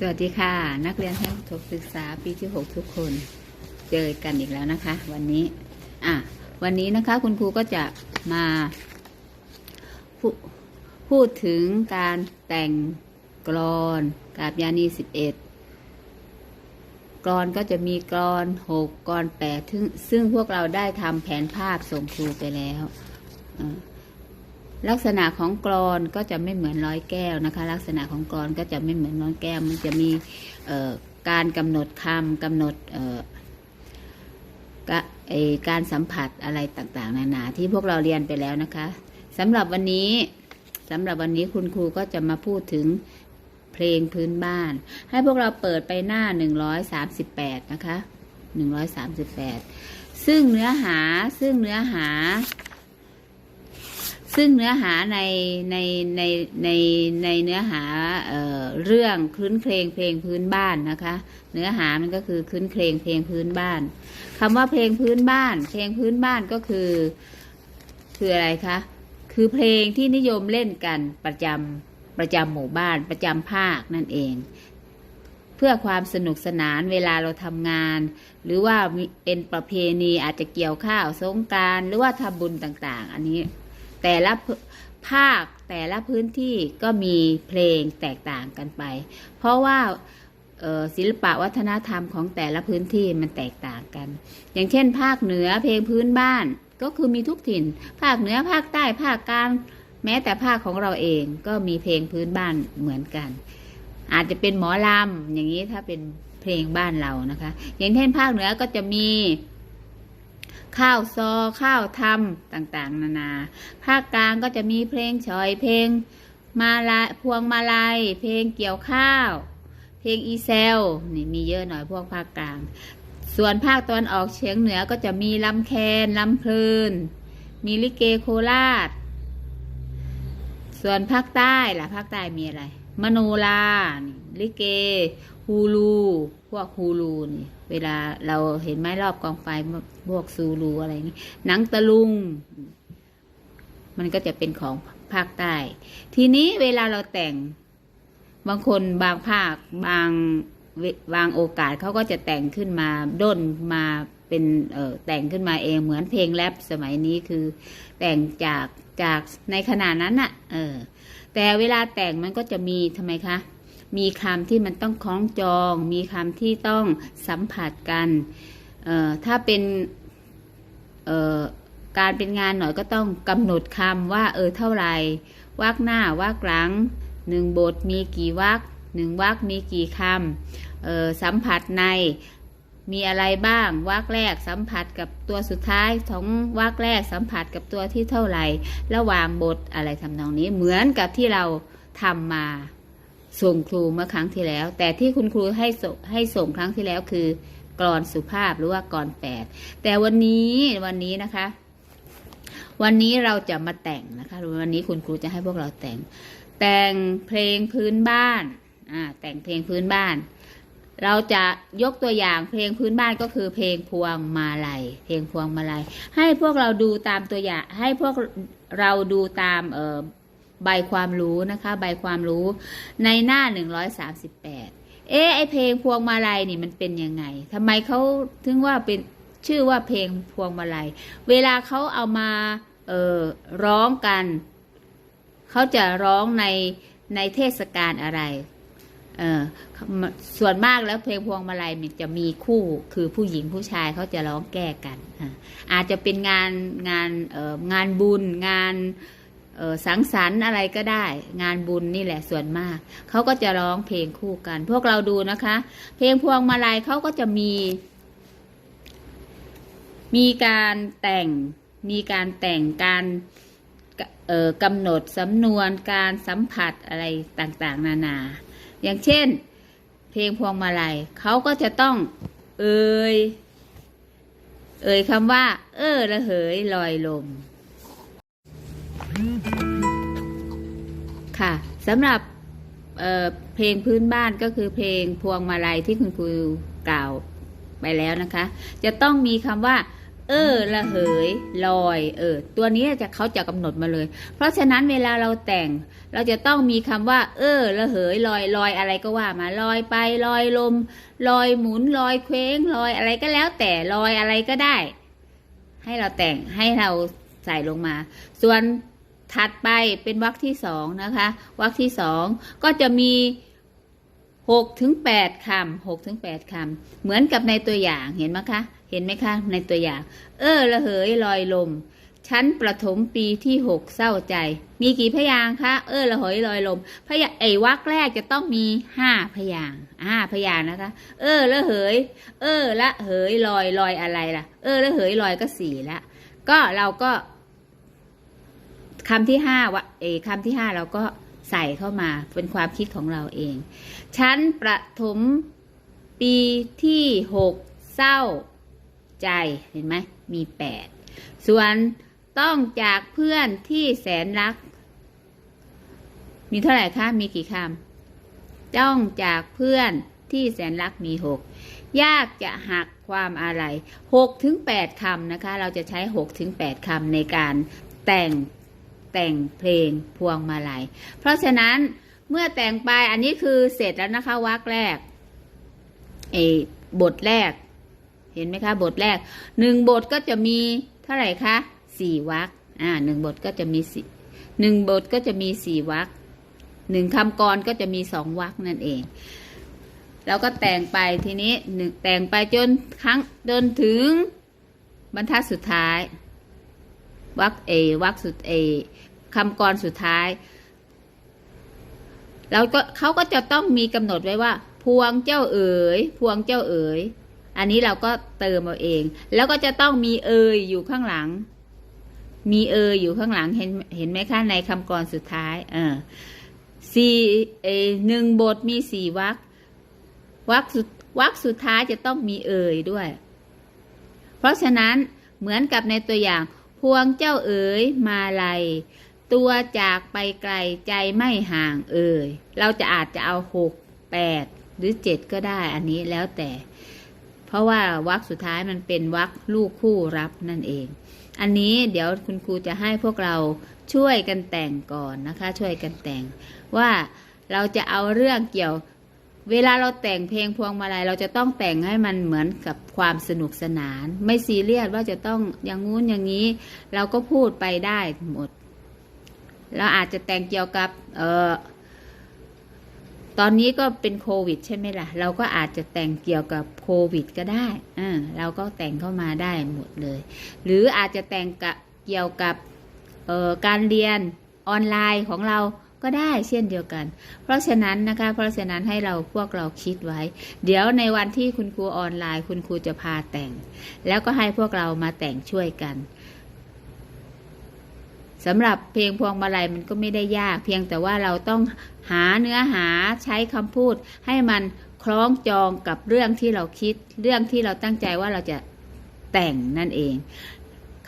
สวัสดีค่ะ นักเรียนชั้นประถมศึกษาปีที่ 6 ทุกคนเจอกันอีกแล้วนะคะ วันนี้อะวันนี้นะคะคุณครูก็จะมาพูพูดถึงการแต่งกรอนกาบยานี 11 กรอนก็จะมีกรอน 6 กรอน8ซึ่งซึ่งพวกเราได้ทำแผนภาพส่งครูไปแล้วอ่า ลักษณะของกรอนก็จะไม่เหมือนร้อยแก้วนะคะ ลักษณะของกรอนก็จะไม่เหมือนร้อยแก้ว มันจะมีการกำหนดคำกำหนดกการสัมผัสอะไรต่างๆ นานาที่พวกเราเรียนไปแล้วนะคะสำหรับวันนี้สำหรับวันนี้คุณครูก็จะมาพูดถึงเพลงพื้นบ้าน ให้พวกเราเปิดไปหน้า 138 นะคะ 138 ซึ่งเนื้อหาซึ่งเนื้อหา ซึ่งเนื้อหาในในในในในเนื้อหาเอ่อเรื่องคลื้นเพลงเพลงพื้นบ้านนะคะ เนื้อหามันก็คือคลื้นเพลงเพลงพื้นบ้านคำว่าเพลงพื้นบ้าน เพลงพื้นบ้านก็คือ คืออะไรคะคือเพลงที่นิยมเล่นกันประจำประจำหมู่บ้านประจำภาคนั่นเอง เพื่อความสนุกสนานเวลาเราทำงาน หรือว่าเป็นประเพณีอาจจะเกี่ยวข้าวสงกรารหรือว่าทำบุญต่าง ๆ อันนี้ แต่ละภาคแต่ละพื้นที่ก็มีเพลงแตกต่างกันไป เพราะว่าศิลปะวัฒนธรรมของแต่ละพื้นที่มันแตกต่างกัน อย่างเช่น ภาคเหนือเพลงพื้นบ้านก็คือมีทุกถิ่น ภาคเหนือภาคใต้ภาคกลางแม้แต่ภาคของเราเองก็มีเพลงพื้นบ้านเหมือนกัน อาจจะเป็นหมอลำอย่างนี้ถ้าเป็นเพลงบ้านเรานะคะ อย่างเช่นภาคเหนือก็จะมี ข้าวซอข้าวทำต่างๆ นานา ภาคกลางก็จะมีเพลงชอยเพลงมาลาพวงมาลัยเพลงเกี่ยวข้าว เพลงอีเซลนี่มีเยอะหน่อยพวกภาคกลาง ส่วนภาคตะวันออกเฉียงเหนือก็จะมีลำแคนลำเพลิน มีลิเกโคราช ส่วนภาคใต้ล่ะภาคใต้มีอะไร มโนราลิเก ฮูลูพวกฮูลูนี่เวลาเราเห็นไหมรอบกองไฟพวกซูลูอะไรนี่หนังตะลุง มันก็จะเป็นของภาคใต้ ทีนี้เวลาเราแต่งบางคนบางภาคบางบางโอกาสเขาก็จะแต่งขึ้นมาด้นมาเป็นเออแต่งขึ้นมาเองเหมือนเพลงแรปสมัยนี้คือ แต่งจากจากในขณะนั้นน่ะเออแต่เวลาแต่งมันก็จะมีทำไมคะ มีคำที่มันต้องคล้องจอง มีคำที่ต้องสัมผัสกันถ้าเป็นการเป็นงานหน่อยก็ต้องกำหนดคำว่า เออเท่าไหร่วักหน้าวักหลังหนึ่งบทมีกี่วักหนึ่งวักมีกี่คำสัมผัสในมีอะไรบ้างวักแรกสัมผัสกับตัวสุดท้ายของวักแรกสัมผัสกับตัวที่เท่าไหร่ ระหว่างบทอะไรทำนองนี้เหมือนกับที่เราทำมา ส่งครูเมื่อครั้งที่แล้ว แต่ที่คุณครูให้ส่งให้ส่งครั้งที่แล้วคือกรอนสุภาพหรือว่ากรอนแปดแต่วันนี้วันนี้นะคะ วันนี้เราจะมาแต่งนะคะวันนี้คุณครูจะให้พวกเราแต่ง แต่งเพลงพื้นบ้านอ่าแต่งเพลงพื้นบ้าน เราจะยกตัวอย่างเพลงพื้นบ้านก็คือเพลงพวงมาลัยเพลงพวงมาลัยให้พวกเราดูตามตัวอย่างให้พวกเราดูตามเอ่อ ใบความรู้นะคะ ใบความรู้ในหน้า 138 เอ๊ไอเพลงพวงมาลัยนี่มันเป็นยังไงทำไมเขาถึงว่าเป็นชื่อว่าเพลงพวงมาลัย เวลาเขาเอามาเออร้องกัน เขาจะร้องในในเทศกาลอะไรเออส่วนมากแล้วเพลงพวงมาลัยมันจะมีคู่คือผู้หญิงผู้ชายเขาจะร้องแก้กัน อาจจะเป็นงานงานเอองานบุญงานอ สังสรรค์อะไรก็ได้ งานบุญนี่แหละส่วนมาก เขาก็จะร้องเพลงคู่กัน พวกเราดูนะคะ เพลงพวงมาลัยเขาก็จะมี มีการแต่งมีการแต่งการกำหนดสำนวนการสัมผัสอะไรต่างๆ นานา อย่างเช่น เพลงพวงมาลัยเขาก็จะต้องเอ่ยเอ่ยคำว่า เออระเหยลอยลม ค่ะสำหรับเเพลงพื้นบ้านก็คือเพลงพวงมาลัยที่คุณครูกล่าวไปแล้วนะคะ จะต้องมีคำว่า เออระเหยลอยเออตัวนี้จะเขาจะกำหนดมาเลย เพราะฉะนั้นเวลาเราแต่ง เราจะต้องมีคำว่า เออระเหยลอยลอยอะไรก็ว่ามาลอยไปลอยลม ลอยหมุนลอยเคว้งลอยอะไรก็แล้วแต่ลอยอะไรก็ได้ ให้เราแต่งให้เราใส่ลงมา ส่วน ถัดไปเป็นวรรคที่สองนะคะ วรรคที่สองก็จะมีหกถึงแปดคำหกถึงแปดคำเหมือนกับในตัวอย่างเห็นไหมคะ เห็นไหมคะ ในตัวอย่าง เออระเหยลอยลม ชั้นประถมปีที่หกเศร้าใจ มีกี่พยางค์คะเออระเหยลอยลม พยาไอวรรคแรกจะต้องมีห้าพยางห้าพยางนะคะ เออระเหย เออละเหยลอยลอยอะไรล่ะ เออระเหยลอยก็สี่ละ ก็เราก็ คำที่ห้าวะเอคำที่ห้าเราก็ใส่เข้ามาเป็นความคิดของเราเอง ชั้นประถมปีที่หกเศร้าใจเห็นไหมมีแปดส่วนต้องจากเพื่อนที่แสนรัก มีเท่าไหร่คะมีกี่คำจ้องจากเพื่อนที่แสนรักมีหกยากจะหักความอะไรหกถึงแปดคำนะคะ เราจะใช้หกถึงแปดคำในการแต่ง แต่งเพลงพวงมาลัย เพราะฉะนั้นเมื่อแต่งไปอันนี้คือเสร็จแล้วนะคะวรรคแรกเออบทแรก เห็นไหมคะบทแรกหนึ่งบทก็จะมีเท่าไหร่คะสี่วรรคอ่าหนึ่งบทก็จะมีสี่หนึ่งบทก็จะมีสี่วรรคหนึ่งคำกรก็จะมีสองวรรคนั่นเองแล้วก็แต่งไปทีนี้หนึ่งแต่งไปจนครั้งจนถึงบรรทัดสุดท้าย วรรคเอวรรคสุดเอคำกรสุดท้าย แล้วก็เขาก็จะต้องมีกำหนดไว้ว่า พวงเจ้าเอ๋ย พวงเจ้าเอ๋ย อันนี้เราก็เติมเอาเอง แล้วก็จะต้องมีเอยอยู่ข้างหลัง มีเอยอยู่ข้างหลังเห็นเห็นไหมคะในคำกรสุดท้ายเออสี่เอหนึ่งบทมีสี่วรรควรรคสุดวรรคสุดท้ายจะต้องมีเอ่ยด้วย เพราะฉะนั้นเหมือนกับในตัวอย่าง พวงเจ้าเอ๋ยมาลัย ตัวจากไปไกลใจไม่ห่างเอ่ย เราจะอาจจะเอาหกแปดหรือเจ็ดก็ได้อันนี้แล้วแต่ เพราะว่าวรรคสุดท้ายมันเป็นวรรคลูกคู่รับนั่นเอง อันนี้เดี๋ยวคุณครูจะให้พวกเราช่วยกันแต่งก่อนนะคะ ช่วยกันแต่งว่าเราจะเอาเรื่องเกี่ยว เวลาเราแต่งเพลงพวงมาลัยเราจะต้องแต่งให้มันเหมือนกับความสนุกสนาน ไม่ซีเรียสว่าจะต้องอย่างงู้นอย่างนี้ เราก็พูดไปได้หมด เราอาจจะแต่งเกี่ยวกับเออตอนนี้ก็เป็นโควิด ใช่ไหมล่ะ เราก็อาจจะแต่งเกี่ยวกับโควิด ก็ได้เออเราก็แต่งเข้ามาได้หมดเลย หรืออาจจะแต่งกับเกี่ยวกับเออการเรียนออนไลน์ของเรา ก็ได้เช่นเดียวกัน เพราะฉะนั้นนะคะ เพราะฉะนั้นให้เราพวกเราคิดไว้ เดี๋ยวในวันที่คุณครูออนไลน์ คุณครูจะพาแต่ง แล้วก็ให้พวกเรามาแต่งช่วยกันสำหรับเพลงพวงมาลัยมันก็ไม่ได้ยาก เพียงแต่ว่าเราต้องหาเนื้อหาใช้คำพูด ให้มันคล้องจองกับเรื่องที่เราคิด เรื่องที่เราตั้งใจว่าเราจะแต่งนั่นเอง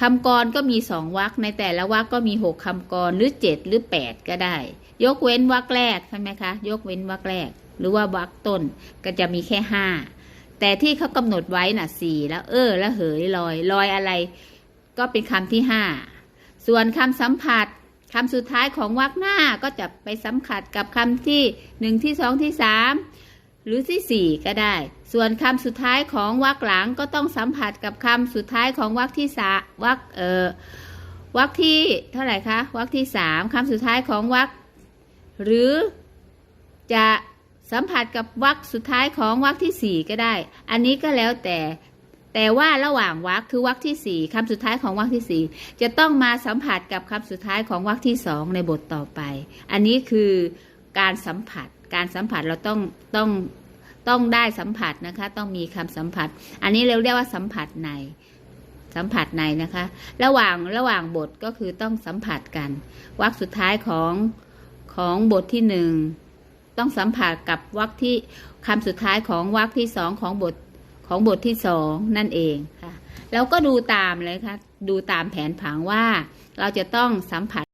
คำกรก็มีสองวรรคในแต่ละวรรคก็มีหกคำกรหรือเจ็ดหรือแปดก็ได้ ยกเว้นวรรคแรกใช่ไหมคะ ยกเว้นวรรคแรก หรือว่าวรรคต้นก็จะมีแค่ห้าแต่ที่เขากำหนดไว้น่ะสี่แล้วเออแล้วเหยลอยลอยอะไร ก็เป็นคำที่ห้าส่วนคำสัมผัสคำสุดท้ายของวรรคหน้าก็จะไปสัมผัสกับคำที่หนึ่งที่สองที่สามหรือที่สี่ก็ได้ ส่วนคำสุดท้ายของวรรคหลังก็ต้องสัมผัสกับคำสุดท้ายของวรรคที่สาวรรคเออวรรคที่เท่าไหร่คะวรรคที่สามคำสุดท้ายของวรรค หรือจะสัมผัสกับวรรคสุดท้ายของวรรคที่สี่ก็ได้ อันนี้ก็แล้วแต่แต่ว่าระหว่างวรรคคือวรรคที่สี่คำสุดท้ายของวรรคที่สี่จะต้องมาสัมผัสกับคำสุดท้ายของวรรคที่สองในบทต่อไป อันนี้คือการสัมผัสการสัมผัสเราต้องต้องต้องได้สัมผัสนะคะ ต้องมีคำสัมผัส อันนี้เราเรียกว่าสัมผัสในสัมผัสในนะคะ ระหว่างระหว่างบทก็คือต้องสัมผัสกันวรรคสุดท้ายของ ของบทที่หนึ่งต้องสัมผัสกับวรรคที่คำสุดท้ายของวรรคที่สองของบทของบทที่สองนั่นเองค่ะแล้วก็ดูตามเลยค่ะ ดูตามแผนผังว่าเราจะต้องสัมผัส